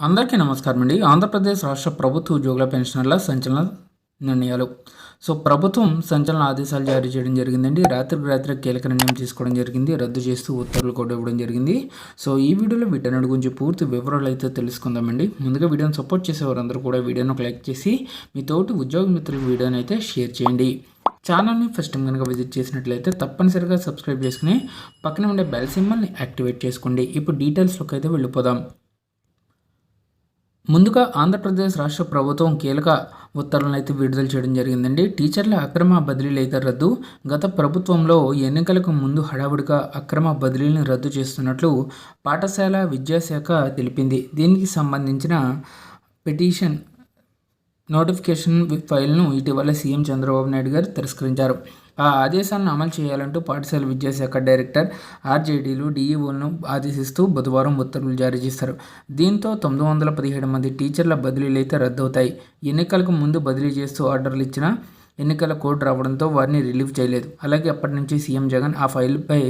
అందరికీ నమస్కారం అండి. ఆంధ్రప్రదేశ్ రాష్ట్ర ప్రభుత్వ ఉద్యోగుల పెన్షనర్ల సంచలన నిర్ణయాలు. సో ప్రభుత్వం సంచలన ఆదేశాలు జారీ చేయడం జరిగిందండి. రాత్రికి రాత్రి కీలక నిర్ణయం తీసుకోవడం జరిగింది. రద్దు చేస్తూ ఉత్తర్వులు కూడా ఇవ్వడం జరిగింది. సో ఈ వీడియోలో వీటన్నిటి గురించి పూర్తి వివరాలు అయితే తెలుసుకుందామండి ముందుగా వీడియోని సపోర్ట్ చేసేవారందరూ కూడా వీడియోను లైక్ చేసి మీ తోటి ఉద్యోగ మిత్రులకు వీడియోని అయితే షేర్ చేయండి. ఛానల్ని ఫస్ట్ టైం కనుక విజిట్ చేసినట్లయితే తప్పనిసరిగా సబ్స్క్రైబ్ చేసుకుని పక్కన ఉండే బెల్ సింబల్ని యాక్టివేట్ చేసుకోండి. ఇప్పుడు డీటెయిల్స్లోకి అయితే వెళ్ళిపోదాం. ముందుగా ఆంధ్రప్రదేశ్ రాష్ట్ర ప్రభుత్వం కీలక ఉత్తర్వులను అయితే విడుదల చేయడం జరిగిందండి. టీచర్ల అక్రమ బదిలీలు అయితే రద్దు. గత ప్రభుత్వంలో ఎన్నికలకు ముందు హడావుడిగా అక్రమ బదిలీలను రద్దు చేస్తున్నట్లు పాఠశాల విద్యాశాఖ తెలిపింది. దీనికి సంబంధించిన పిటిషన్ నోటిఫికేషన్ ఫైల్ను ఇటీవల సీఎం చంద్రబాబు నాయుడు గారు తిరస్కరించారు. ఆ ఆదేశాలను అమలు చేయాలంటూ పాఠశాల విద్యాశాఖ డైరెక్టర్ ఆర్జేడీలు డీఈఓలను ఆదేశిస్తూ బుధవారం ఉత్తర్వులు జారీ చేశారు దీంతో తొమ్మిది వందల పదిహేడు మంది టీచర్ల బదిలీలు అయితే రద్దవుతాయి. ఎన్నికలకు ముందు బదిలీ చేస్తూ ఆర్డర్లు ఇచ్చిన ఎన్నికల కోడ్ రావడంతో వారిని రిలీవ్ చేయలేదు. అలాగే అప్పటి నుంచి సీఎం జగన్ ఆ ఫైల్పై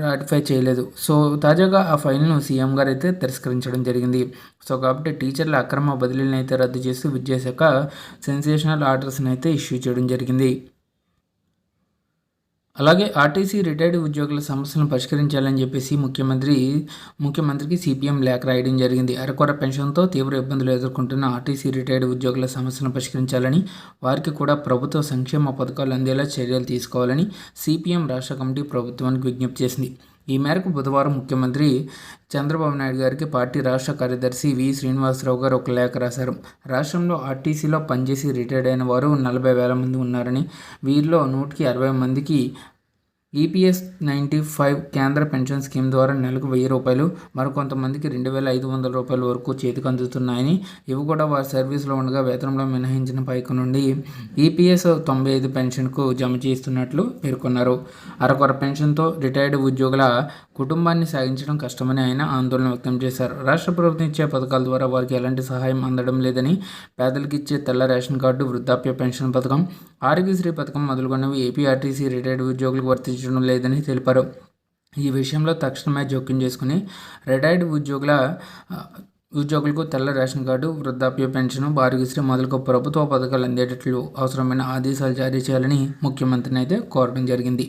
రాటిఫై చేయలేదు. సో తాజాగా ఆ ఫైల్ను సీఎం గారు అయితే తిరస్కరించడం జరిగింది. సో కాబట్టి టీచర్ల అక్రమ బదిలీలను అయితే రద్దు చేస్తూ విద్యాశాఖ సెన్సేషనల్ ఆర్డర్స్ని అయితే ఇష్యూ చేయడం జరిగింది. అలాగే ఆర్టీసీ రిటైర్డ్ ఉద్యోగుల సమస్యలను పరిష్కరించాలని చెప్పేసి ముఖ్యమంత్రి ముఖ్యమంత్రికి సిపిఎం లేఖ రాయడం జరిగింది. అరకొర పెన్షన్తో తీవ్ర ఇబ్బందులు ఎదుర్కొంటున్న ఆర్టీసీ రిటైర్డ్ ఉద్యోగుల సమస్యలను పరిష్కరించాలని వారికి కూడా ప్రభుత్వ సంక్షేమ పథకాలు అందేలా చర్యలు తీసుకోవాలని సిపిఎం రాష్ట్ర కమిటీ ప్రభుత్వానికి విజ్ఞప్తి చేసింది. ఈ మేరకు బుధవారం ముఖ్యమంత్రి చంద్రబాబు నాయుడు గారికి పార్టీ రాష్ట్ర కార్యదర్శి వి శ్రీనివాసరావు గారు ఒక లేఖ రాశారు. రాష్ట్రంలో ఆర్టీసీలో పనిచేసి రిటైర్డ్ అయిన వారు నలభై వేల మంది ఉన్నారని వీరిలో నూటికి అరవై మందికి ఈపీఎస్ నైంటీ ఫైవ్ కేంద్ర పెన్షన్ స్కీమ్ ద్వారా నెలకు వెయ్యి రూపాయలు మరికొంతమందికి రెండు వేల ఐదు వందల రూపాయల వరకు చేతికి అందుతున్నాయని ఇవి కూడా వారి సర్వీస్లో ఉండగా వేతనంలో మినహాయించిన పైకి నుండి ఈపీఎస్ తొంభై ఐదు పెన్షన్కు జమ చేస్తున్నట్లు పేర్కొన్నారు. అరకొర పెన్షన్తో రిటైర్డ్ ఉద్యోగుల కుటుంబాన్ని సాగించడం కష్టమని ఆయన ఆందోళన వ్యక్తం చేశారు. రాష్ట్ర ప్రభుత్వం ఇచ్చే పథకాల ద్వారా వారికి ఎలాంటి సహాయం అందడం లేదని పేదలకు ఇచ్చే తెల్ల రేషన్ కార్డు వృద్ధాప్య పెన్షన్ పథకం ఆరోగ్యశ్రీ పథకం మొదలుగున్నవి ఏపీఆర్టీసీ రిటైర్డ్ ఉద్యోగులకు వర్తించడం లేదని తెలిపారు. ఈ విషయంలో తక్షణమే జోక్యం చేసుకుని రిటైర్డ్ ఉద్యోగుల ఉద్యోగులకు తెల్ల రేషన్ కార్డు వృద్ధాప్య పెన్షన్ ఆరోగ్యశ్రీ మొదలుగా ప్రభుత్వ పథకాలు అందేటట్లు అవసరమైన ఆదేశాలు జారీ చేయాలని ముఖ్యమంత్రిని అయితే కోరడం జరిగింది.